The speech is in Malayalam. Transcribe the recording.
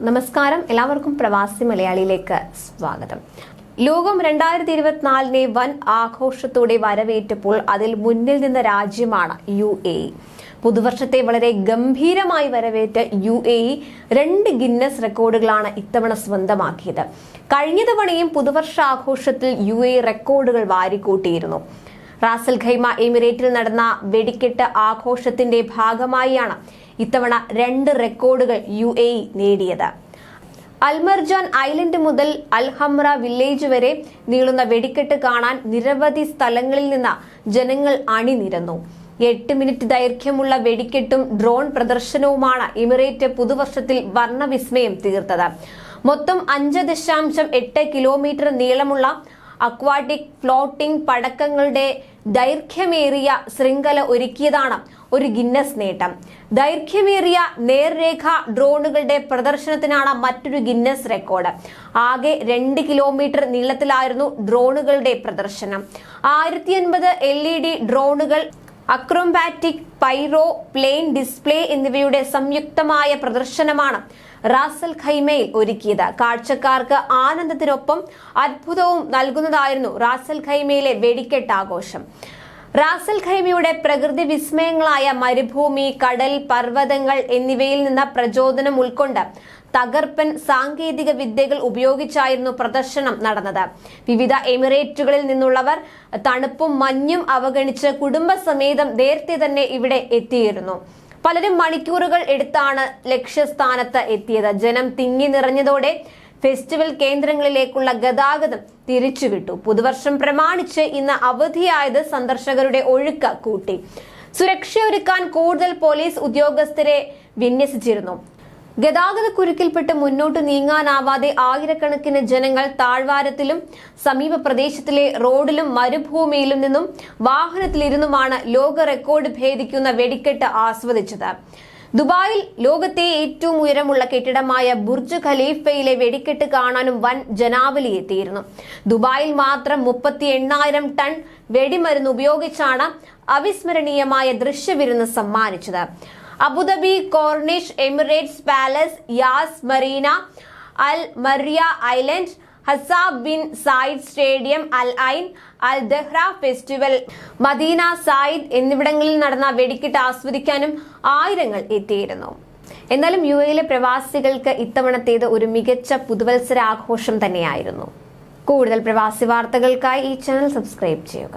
നമസ്കാരം. എല്ലാവർക്കും പ്രവാസി മലയാളിയിലേക്ക് സ്വാഗതം. ലോകം രണ്ടായിരത്തി ഇരുപത്തിനാലിനെ വൻ ആഘോഷത്തോടെ വരവേറ്റപ്പോൾ അതിൽ മുന്നിൽ നിന്ന രാജ്യമാണ് യു എ. പുതുവർഷത്തെ വളരെ ഗംഭീരമായി വരവേറ്റ യു എ ഇ രണ്ട് ഗിന്നസ് റെക്കോർഡുകളാണ് ഇത്തവണ സ്വന്തമാക്കിയത്. കഴിഞ്ഞ തവണയും പുതുവർഷ ആഘോഷത്തിൽ യു എ റെക്കോർഡുകൾ വാരിക്കൂട്ടിയിരുന്നു. റാസൽ ഖൈമ എമിറേറ്റിൽ നടന്ന വെടിക്കെട്ട് ആഘോഷത്തിന്റെ ഭാഗമായാണ് ഇത്തവണ രണ്ട് റെക്കോർഡുകൾ യു എ ഇ നേടിയത്. അൽമർജാൻ ഐലൻഡ് മുതൽ അൽഹമ്ര വില്ലേജ് വരെ നീളുന്ന വെടിക്കെട്ട് കാണാൻ നിരവധി സ്ഥലങ്ങളിൽ നിന്ന് ജനങ്ങൾ അണിനിരന്നു. എട്ട് മിനിറ്റ് ദൈർഘ്യമുള്ള വെടിക്കെട്ടും ഡ്രോൺ പ്രദർശനവുമാണ് എമിറേറ്റ് പുതുവർഷത്തിൽ വർണവിസ്മയം തീർത്തത്. മൊത്തം അഞ്ച് ദശാംശം എട്ട് കിലോമീറ്റർ നീളമുള്ള അക്വാട്ടിക് ഫ്ലോട്ടിംഗ് പടക്കങ്ങളുടെ ദൈർഘ്യമേറിയ ശൃംഖല ഒരുക്കിയതാണ് ഒരു ഗിന്നസ് നേട്ടം. ദൈർഘ്യമേറിയ നേർരേഖ ഡ്രോണുകളുടെ പ്രദർശനത്തിനാണ് മറ്റൊരു ഗിന്നസ് റെക്കോർഡ്. ആകെ രണ്ട് കിലോമീറ്റർ നീളത്തിലായിരുന്നു ഡ്രോണുകളുടെ പ്രദർശനം. ആയിരത്തി അൻപത് എൽ ഇ ഡി ഡ്രോണുകൾ അക്രോബാറ്റിക് പൈറോ പ്ലെയിൻ ഡിസ്പ്ലേ എന്നിവയുടെ സംയുക്തമായ പ്രദർശനമാണ് റാസൽ ഖൈമയിൽ ഒരുക്കിയത്. കാഴ്ചക്കാർക്ക് ആനന്ദത്തിനൊപ്പം അത്ഭുതവും നൽകുന്നതായിരുന്നു റാസൽ ഖൈമയിലെ വെടിക്കെട്ട് ആഘോഷം. റാസൽ ഖൈമയുടെ പ്രകൃതി വിസ്മയങ്ങളായ മരുഭൂമി കടൽ പർവതങ്ങൾ എന്നിവയിൽ നിന്ന് പ്രചോദനം ഉൾക്കൊണ്ട് തകർപ്പൻ സാങ്കേതിക വിദ്യകൾ ഉപയോഗിച്ചായിരുന്നു പ്രദർശനം നടന്നത്. വിവിധ എമിറേറ്റുകളിൽ നിന്നുള്ളവർ തണുപ്പും മഞ്ഞും അവഗണിച്ച് കുടുംബസമേതം നേരത്തെ തന്നെ ഇവിടെ എത്തിയിരുന്നു. പലരും മണിക്കൂറുകൾ എടുത്താണ് ലക്ഷ്യസ്ഥാനത്ത് എത്തിയത്. ജനം തിങ്ങി നിറഞ്ഞതോടെ ഫെസ്റ്റിവൽ കേന്ദ്രങ്ങളിലേക്കുള്ള ഗതാഗതം തിരിച്ചുവിട്ടു പുതുവർഷം പ്രമാണിച്ച് ഇന്ന് അവധിയായത് സന്ദർശകരുടെ ഒഴുക്ക് കൂട്ടി. സുരക്ഷയൊരുക്കാൻ കൂടുതൽ പോലീസ് ഉദ്യോഗസ്ഥരെ വിന്യസിച്ചിരുന്നു. ഗതാഗത കുരുക്കിൽപ്പെട്ട് മുന്നോട്ട് നീങ്ങാനാവാതെ ആയിരക്കണക്കിന് ജനങ്ങൾ താഴ്വാരത്തിലും സമീപ പ്രദേശത്തിലെ റോഡിലും മരുഭൂമിയിലും നിന്നും വാഹനത്തിലിരുന്നുമാണ് ലോക റെക്കോർഡ് ഭേദിക്കുന്ന വെടിക്കെട്ട് ആസ്വദിച്ചത്. ദുബായിൽ ലോകത്തെ ഏറ്റവും ഉയരമുള്ള കെട്ടിടമായ ബുർജ് ഖലീഫയിലെ വെടിക്കെട്ട് കാണാനും വൻ ജനാവലി എത്തിയിരുന്നു. ദുബായിൽ മാത്രം മുപ്പത്തി എണ്ണായിരം ടൺ വെടിമരുന്ന് ഉപയോഗിച്ചാണ് അവിസ്മരണീയമായ ദൃശ്യവിരുന്ന് സമ്മാനിച്ചത്. Abu Dhabi Corniche Emirates Palace Yas Marina Al Maryah Island Hazza bin Zayed stadium Al Ain Al Dhafra festival Madina Zayed എന്നിവിടങ്ങളിൽ നടന്ന വെടിക്കെട്ട് ആസ്വദിക്കാനും ആയിരങ്ങൾ എത്തിയിരുന്നു. എന്നാലും യു എയിലെ പ്രവാസികൾക്ക് ഇത്തവണത്തേത് ഒരു മികച്ച പുതുവത്സര ആഘോഷം തന്നെയായിരുന്നു. കൂടുതൽ പ്രവാസി വാർത്തകൾക്കായി ഈ ചാനൽ സബ്സ്ക്രൈബ് ചെയ്യുക.